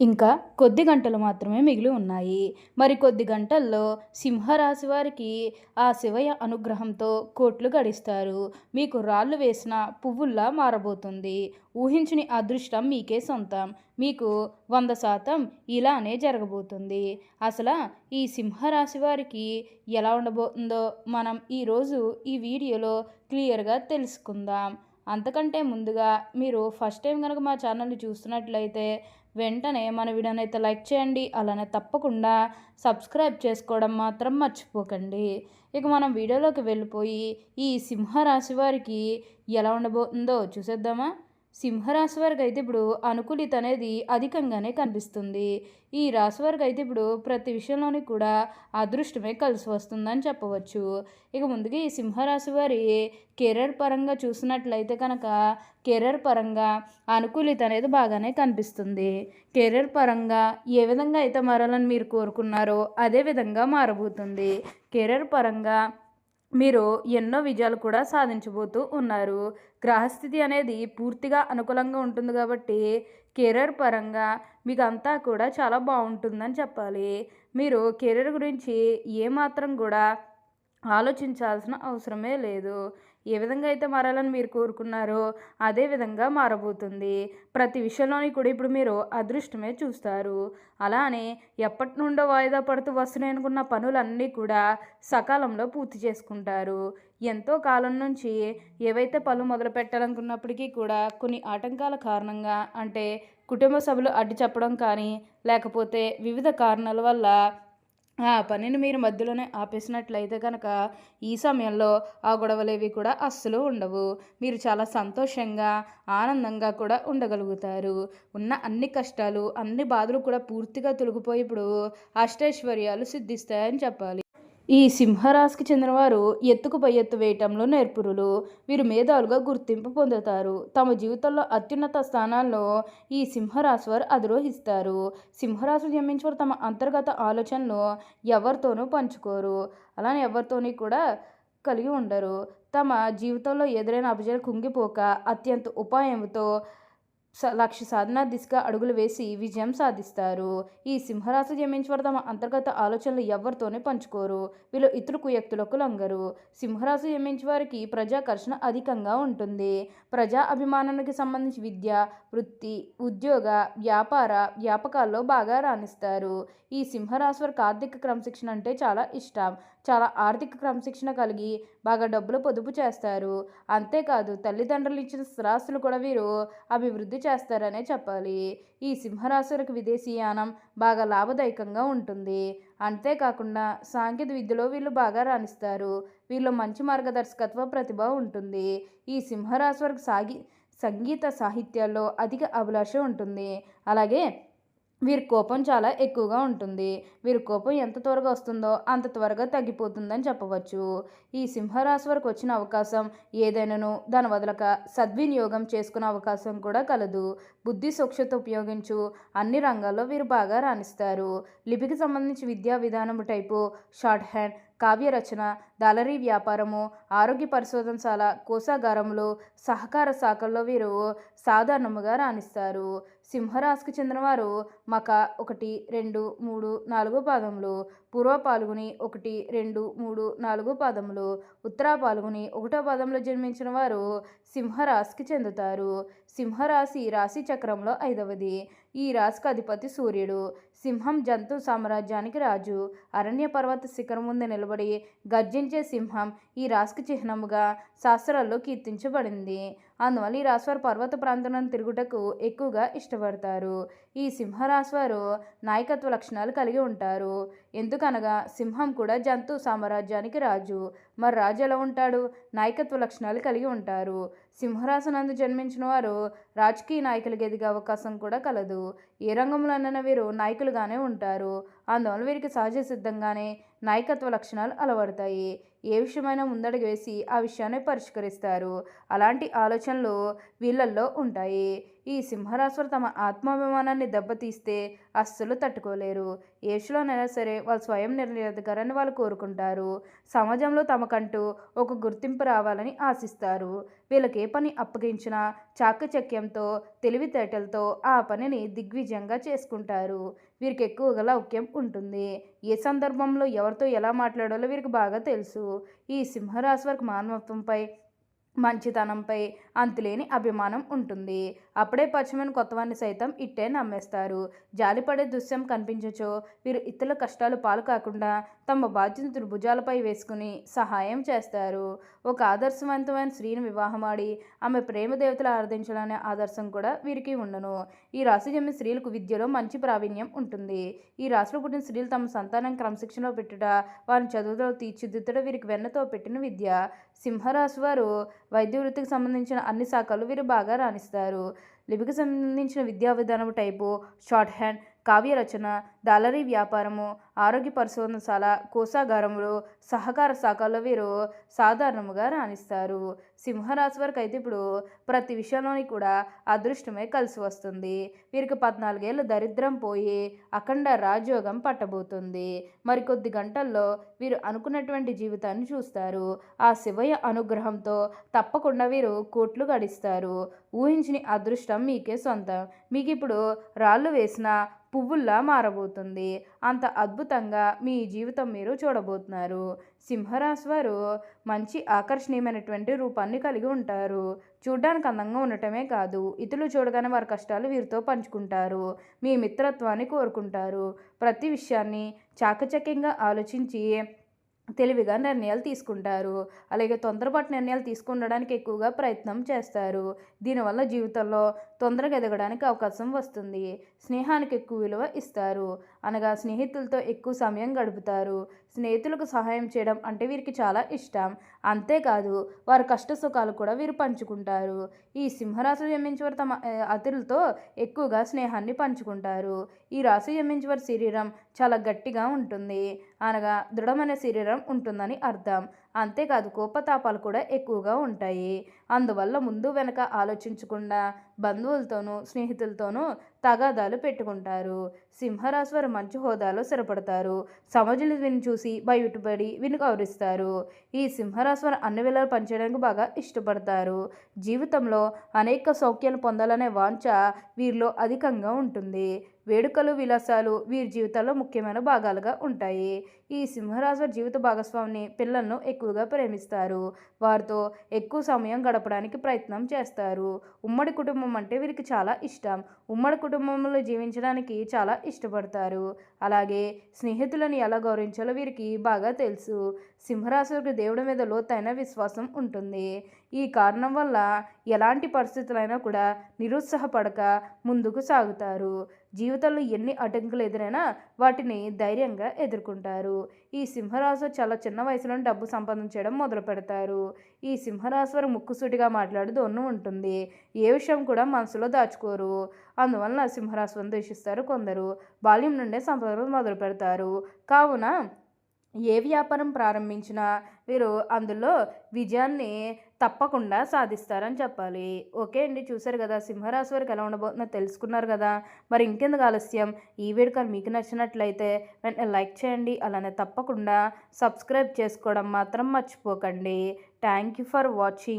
ఇంకా కొద్ది గంటలు మాత్రమే మిగిలి ఉన్నాయి. మరి కొద్ది గంటల్లో సింహరాశి వారికి ఆ శివయ అనుగ్రహంతో కోట్లు గడిస్తారు. మీకు రాళ్ళు వేసిన పువ్వుల్లా మారబోతుంది. ఊహించని అదృష్టం మీకే సొంతం. మీకు వంద శాతం ఇలానే జరగబోతుంది. అసలు ఈ సింహరాశి వారికి ఎలా ఉండబోతుందో మనం ఈరోజు ఈ వీడియోలో క్లియర్గా తెలుసుకుందాం. అంతకంటే ముందుగా మీరు ఫస్ట్ టైం కనుక మా ఛానల్ని చూస్తున్నట్లయితే వెంటనే మన వీడియోని అయితే లైక్ చేయండి అలానే తప్పకుండా సబ్స్క్రైబ్ చేసుకోవడం మాత్రం మర్చిపోకండి. ఇక మనం వీడియోలోకి వెళ్ళిపోయి ఈ సింహరాశి వారికి ఎలా ఉండబోతుందో చూసేద్దామా? సింహరాశి వారికి అయితే ఇప్పుడు అనుకూలిత అనేది అధికంగానే కనిపిస్తుంది. ఈ రాశి వారికి అయితే ఇప్పుడు ప్రతి విషయంలోని కూడా అదృష్టమే కలిసి వస్తుందని చెప్పవచ్చు. ఇక ముందుగా ఈ సింహరాశి వారి కెరీర్ పరంగా చూసినట్లయితే కనుక కెరీర్ పరంగా అనుకూలిత అనేది బాగానే కనిపిస్తుంది. కెరీర్ పరంగా ఏ విధంగా అయితే మారాలని మీరు కోరుకున్నారో అదే విధంగా మారబోతుంది. కెరీర్ పరంగా మీరు ఎన్నో విజయాలు కూడా సాధించబోతూ ఉన్నారు. గ్రహస్థితి అనేది పూర్తిగా అనుకూలంగా ఉంటుంది కాబట్టి కెరీర్ పరంగా మీకు అంతా కూడా చాలా బాగుంటుందని చెప్పాలి. మీరు కెరీర్ గురించి ఏమాత్రం కూడా ఆలోచించాల్సిన అవసరమే లేదు. ఏ విధంగా అయితే మారాలని మీరు కోరుకున్నారో అదే విధంగా మారబోతుంది. ప్రతి విషయంలోని కూడా ఇప్పుడు మీరు అదృష్టమే చూస్తారు. అలానే ఎప్పటి నుండో వాయిదా పడుతూ వస్తున్నాయి అనుకున్న పనులన్నీ కూడా సకాలంలో పూర్తి చేసుకుంటారు. ఎంతో కాలం నుంచి ఏవైతే పనులు మొదలు పెట్టాలనుకున్నప్పటికీ కూడా కొన్ని ఆటంకాల కారణంగా అంటే కుటుంబ సభ్యులు అడ్డు చెప్పడం కానీ లేకపోతే వివిధ కారణాల వల్ల ఆ పనిని మీరు మధ్యలోనే ఆపేసినట్లయితే కనుక ఈ సమయంలో ఆ గొడవలేవి కూడా అస్సలు ఉండవు. మీరు చాలా సంతోషంగా ఆనందంగా కూడా ఉండగలుగుతారు. ఉన్న అన్ని కష్టాలు అన్ని బాధలు కూడా పూర్తిగా తొలగిపోయి ఇప్పుడు అష్టైశ్వర్యాలు సిద్ధిస్తాయని చెప్పాలి. ఈ సింహరాశికి చెందినవారు ఎత్తుకు పై ఎత్తు వేయటంలో నేర్పురులు. వీరు మేధావులుగా గుర్తింపు పొందుతారు. తమ జీవితంలో అత్యున్నత స్థానాల్లో ఈ సింహరాశి వారు అధిరోహిస్తారు. సింహరాశి జన్మించేవారు తమ అంతర్గత ఆలోచనలు ఎవరితోనూ పంచుకోరు. అలానే ఎవరితోని కూడా కలిగి ఉండరు. తమ జీవితంలో ఎదురైన అభిజయాలు కుంగిపోక అత్యంత ఉపాయంతో లక్ష్య సాధన దిశగా అడుగులు వేసి విజయం సాధిస్తారు. ఈ సింహరాశి జమించేవారు తమ అంతర్గత ఆలోచనలు ఎవరితోనే పంచుకోరు. వీళ్ళు ఇతరు కుయక్తులకు లొంగరు. సింహరాశి జమించే వారికి ప్రజాకర్షణ అధికంగా ఉంటుంది. ప్రజా అభిమానానికి సంబంధించి విద్య వృత్తి ఉద్యోగ వ్యాపార వ్యాపకాల్లో బాగా రాణిస్తారు. ఈ సింహరాశి వారికి ఆర్థిక క్రమశిక్షణ అంటే చాలా ఇష్టం. చాలా ఆర్థిక క్రమశిక్షణ కలిగి బాగా డబ్బులు పొదుపు చేస్తారు. అంతేకాదు తల్లిదండ్రులు ఇచ్చిన స్థిరాస్తులు కూడా వీరు అభివృద్ధి చేస్తారనే చెప్పాలి. ఈ సింహరాశులకు విదేశీయానం బాగా లాభదాయకంగా ఉంటుంది. అంతేకాకుండా సాంకేతిక విద్యలో వీళ్ళు బాగా రాణిస్తారు. వీళ్ళు మంచి మార్గదర్శకత్వ ప్రతిభ ఉంటుంది. ఈ సింహరాశి వరకు సాగి సంగీత సాహిత్యాల్లో అధిక అభిలాష ఉంటుంది. అలాగే వీరి కోపం చాలా ఎక్కువగా ఉంటుంది. వీరి కోపం ఎంత త్వరగా వస్తుందో అంత త్వరగా తగ్గిపోతుందని చెప్పవచ్చు. ఈ సింహరాశి వరకు వచ్చిన అవకాశం ఏదైనాను దాని వదలక సద్వినియోగం చేసుకునే అవకాశం కూడా కలదు. బుద్ధి సూక్ష్మత ఉపయోగించు అన్ని రంగాల్లో వీరు బాగా రాణిస్తారు. లిపికి సంబంధించి విద్యా విధానము టైపు షార్ట్ హ్యాండ్ కావ్య రచన దాలరీ వ్యాపారము ఆరోగ్య పరిశోధనశాల కోశాగారములు సహకార శాఖల్లో వీరు సాధారణముగా రాణిస్తారు. సింహరాశికి చెందినవారు మక ఒకటి రెండు మూడు నాలుగు పాదములు పూర్వ పాల్గొని ఒకటి రెండు మూడు నాలుగు పాదములు ఉత్తర పాల్గొని ఒకటో పాదంలో జన్మించిన వారు సింహరాశికి చెందుతారు. సింహరాశి రాశి చక్రంలో ఐదవది. ఈ రాశికి అధిపతి సూర్యుడు. సింహం జంతు సామ్రాజ్యానికి రాజు. అరణ్య పర్వత శిఖరం ముందు నిలబడి గర్జించే సింహం ఈ రాశికి చిహ్నముగా శాస్త్రాల్లో కీర్తించబడింది. అందువల్ల ఈ రాశివారు పర్వత ప్రాంతంలో తిరుగుటకు ఎక్కువగా ఇష్టపడతారు. ఈ సింహరాశివారు నాయకత్వ లక్షణాలు కలిగి ఉంటారు. ఎందుకనగా సింహం కూడా జంతు సామ్రాజ్యానికి రాజు. మరి రాజు ఎలా ఉంటాడు? నాయకత్వ లక్షణాలు కలిగి ఉంటారు. సింహరాశనందు జన్మించిన వారు రాజకీయ నాయకులకు ఎదిగే అవకాశం కూడా కలదు. ఏ రంగంలోనైనా వీరు నాయకులుగానే ఉంటారు. అందువల్ల వీరికి సహజ సిద్ధంగానే నాయకత్వ లక్షణాలు అలవడతాయి. ఏ విషయమైనా ముందడుగు వేసి ఆ విషయాన్ని పరిష్కరిస్తారు. అలాంటి ఆలోచనలు వీళ్ళల్లో ఉంటాయి. ఈ సింహరాశులు తమ ఆత్మాభిమానాన్ని దెబ్బతీస్తే అస్సలు తట్టుకోలేరు. ఏషులోనైనా సరే వాళ్ళు స్వయం నిర్ణయాధికారాన్ని వాళ్ళు కోరుకుంటారు. సమాజంలో తమకంటూ ఒక గుర్తింపు రావాలని ఆశిస్తారు. వీళ్ళకి ఏ పని అప్పగించినా చాకచక్యంతో తెలివితేటలతో ఆ పనిని దిగ్విజయంగా చేసుకుంటారు. వీరికి ఎక్కువగా లౌక్యం ఉంటుంది. ఏ సందర్భంలో ఎవరితో ఎలా మాట్లాడాలో వీరికి బాగా తెలుసు. ఈ సింహరాశి వారికి మానవత్వంపై మంచితనంపై అంతులేని అభిమానం ఉంటుంది. అప్పుడే పశ్చిమని కొత్తవాన్ని సైతం ఇట్టే నమ్మేస్తారు. జాలిపడే దృశ్యం కనిపించచో వీరు ఇతరుల కష్టాలు పాలు కాకుండా తమ బాధ్యతను భుజాలపై వేసుకుని సహాయం చేస్తారు. ఒక ఆదర్శవంతమైన స్త్రీని వివాహమాడి ఆమె ప్రేమ దేవతలు ఆరాధించాలనే ఆదర్శం కూడా వీరికి ఉండను. ఈ రాశి జన్మ స్త్రీలకు విద్యలో మంచి ప్రావీణ్యం ఉంటుంది. ఈ రాశిలో పుట్టిన స్త్రీలు తమ సంతానం క్రమశిక్షణలో పెట్టుట వారిని చదువులో తీర్చిదిద్దడం వీరికి వెన్నతో పెట్టిన విద్య. సింహరాశి వారు వైద్య వృత్తికి సంబంధించిన అన్ని శాఖలు వీరు బాగా రాణిస్తారు. లిపికి సంబంధించిన విద్యా విధానం టైపు షార్ట్ హ్యాండ్ కావ్య రచన దాలరీ వ్యాపారము ఆరోగ్య పరిశోధనశాల కోసాగారంలో సహకార శాఖల్లో వీరు సాధారణముగా రాణిస్తారు. సింహరాశి వారికి అయితే ఇప్పుడు ప్రతి విషయంలోని కూడా అదృష్టమే కలిసి వస్తుంది. వీరికి పద్నాలుగేళ్ళ దరిద్రం పోయి అఖండ రాజయోగం పట్టబోతుంది. మరికొద్ది గంటల్లో వీరు అనుకున్నటువంటి జీవితాన్ని చూస్తారు. ఆ శివయ్య అనుగ్రహంతో తప్పకుండా వీరు కోట్లు గడిస్తారు. ఊహించిన అదృష్టం మీకే సొంతం. మీకు ఇప్పుడు రాళ్ళు వేసిన పువ్వుల్లా మారబోతుంది. అంత అద్భుత అద్భుతంగా మీ జీవితం మీరు చూడబోతున్నారు. సింహరాశి వారు మంచి ఆకర్షణీయమైనటువంటి రూపాన్ని కలిగి ఉంటారు. చూడ్డానికి అందంగా ఉండటమే కాదు ఇతరులు చూడగానే వారి కష్టాలు వీరితో పంచుకుంటారు. మీ మిత్రత్వాన్ని కోరుకుంటారు. ప్రతి విషయాన్ని చాకచక్యంగా ఆలోచించి తెలివిగా నిర్ణయాలు తీసుకుంటారు. అలాగే తొందరపాటు నిర్ణయాలు తీసుకుండడానికి ఎక్కువగా ప్రయత్నం చేస్తారు. దీనివల్ల జీవితంలో తొందరగా ఎదగడానికి అవకాశం వస్తుంది. స్నేహానికి ఎక్కువ విలువ ఇస్తారు. అనగా స్నేహితులతో ఎక్కువ సమయం గడుపుతారు. స్నేహితులకు సహాయం చేయడం అంటే వీరికి చాలా ఇష్టం. అంతేకాదు వారి కష్ట సుఖాలు కూడా వీరు పంచుకుంటారు. ఈ సింహరాశి జమించేవారు తమ అతిథులతో ఎక్కువగా స్నేహాన్ని పంచుకుంటారు. ఈ రాశి జమించేవారి శరీరం చాలా గట్టిగా ఉంటుంది. అనగా దృఢమైన శరీరం ఉంటుందని అర్థం. అంతేకాదు కోపతాపాలు కూడా ఎక్కువగా ఉంటాయి. అందువల్ల ముందు వెనక ఆలోచించకుండా బంధువులతోనూ స్నేహితులతోనూ తగాదాలు పెట్టుకుంటారు. సింహరాశి వారు మంచి హోదాలో స్థిరపడతారు. సమాజంలో విని చూసి బయటపడి విని గౌరవిస్తారు. ఈ సింహరాశి వారు అన్ని వేళలు పనిచేయడానికి బాగా ఇష్టపడతారు. జీవితంలో అనేక సౌఖ్యాలు పొందాలనే వాంఛ వీరిలో అధికంగా ఉంటుంది. వేడుకలు విలాసాలు వీరి జీవితాల్లో ముఖ్యమైన భాగాలుగా ఉంటాయి. ఈ సింహరాశి జీవిత భాగస్వామిని పిల్లలను ఎక్కువగా ప్రేమిస్తారు. వారితో ఎక్కువ సమయం గడపడానికి ప్రయత్నం చేస్తారు. ఉమ్మడి కుటుంబం అంటే వీరికి చాలా ఇష్టం. ఉమ్మడి కుటుంబంలో జీవించడానికి చాలా ఇష్టపడతారు. అలాగే స్నేహితులను ఎలా గౌరవించాలో వీరికి బాగా తెలుసు. సింహరాశికి దేవుడి మీద లోతైన విశ్వాసం ఉంటుంది. ఈ కారణం వల్ల ఎలాంటి పరిస్థితులైనా కూడా నిరుత్సాహపడక ముందుకు సాగుతారు. జీవితంలో ఎన్ని అడ్డంకులు ఎదురైనా వాటిని ధైర్యంగా ఎదుర్కొంటారు. ఈ సింహరాశి చాలా చిన్న వయసులో డబ్బు సంపాదించడం మొదలు పెడతారు. ఈ సింహరాశి వారు ముక్కుసూటిగా మాట్లాడుతూ దొన్ను ఉంటుంది. ఏ విషయం కూడా మనసులో దాచుకోరు. అందువలన సింహరాశి ద్వేషిస్తారు కొందరు. బాల్యం నుండే సంపాదన మొదలు పెడతారు. కావున ఏ వ్యాపారం ప్రారంభించినా వీరు అందులో విజయాన్ని తప్పకుండా సాధిస్తారని చెప్పాలి. ఓకే అండి చూసారు కదా సింహరాశి వారికి ఎలా ఉండబోతుందో తెలుసుకున్నారు కదా. మరి ఇంకెందుకు ఆలస్యం? ఈ వీడియో మీకు నచ్చినట్లయితే వెంటనే లైక్ చేయండి అలానే తప్పకుండా సబ్స్క్రైబ్ చేసుకోవడం మాత్రం మర్చిపోకండి. Thank you for watching.